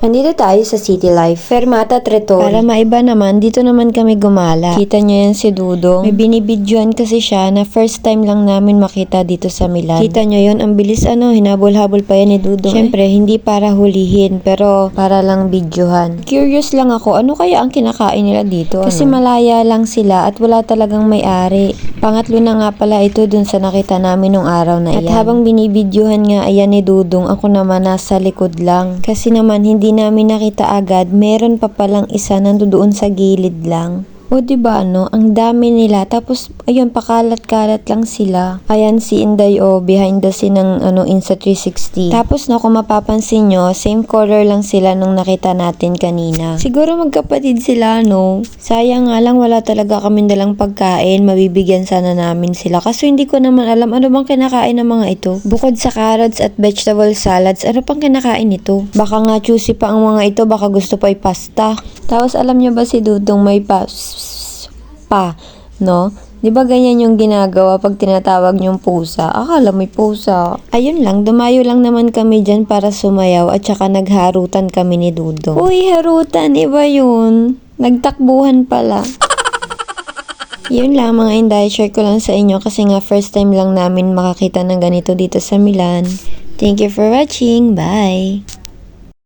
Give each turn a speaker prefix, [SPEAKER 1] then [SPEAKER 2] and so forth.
[SPEAKER 1] Andito tayo sa City Life, Fermata Trettori. Para maiba naman, dito naman kami gumala. Kita niyo yan si Dudong. May binibidyoan kasi siya na first time lang namin makita dito sa Milan. Kita niyo yun, ang bilis ano, hinabol-habol pa yan ni Dudong. Siyempre, hindi para hulihin, pero para lang videohan. Curious lang ako, ano kaya ang kinakain nila dito? Kasi malaya lang sila at wala talagang may-ari. Pangatlo na nga pala ito dun sa nakita namin nung araw na iyan. At habang binibidyohan nga ayan ni Dudong, ako naman nasa likod lang. Kasi naman hindi namin nakita agad, meron pa palang isa nandoon sa gilid lang. O ba ano, ang dami nila tapos ayun pakalat-kalat lang sila. Ayan si Inday o behind the scene ng ano Insta 360. Tapos no kung mapapansin nyo, same color lang sila nung nakita natin kanina. Siguro magkapatid sila no. Sayang nga lang wala talaga kami dalang pagkain, mabibigyan sana namin sila. Kaso hindi ko naman alam ano bang kinakain ng mga ito. Bukod sa carrots at vegetable salads, ano pang kinakain ito? Baka nga choosy pa ang mga ito, baka gusto pa pasta. Tapos alam nyo ba si Dudong may pa pa, no? 'Di ba ganyan yung ginagawa pag tinatawag niyong pusa? Akala may pusa. Ayun lang, dumayo lang naman kami dyan para sumayaw at saka nagharutan kami ni Dudong. Uy, harutan, iba yun. Nagtakbuhan pala. Yun lang mga inday, share ko lang sa inyo kasi nga first time lang namin makakita ng ganito dito sa Milan. Thank you for watching. Bye!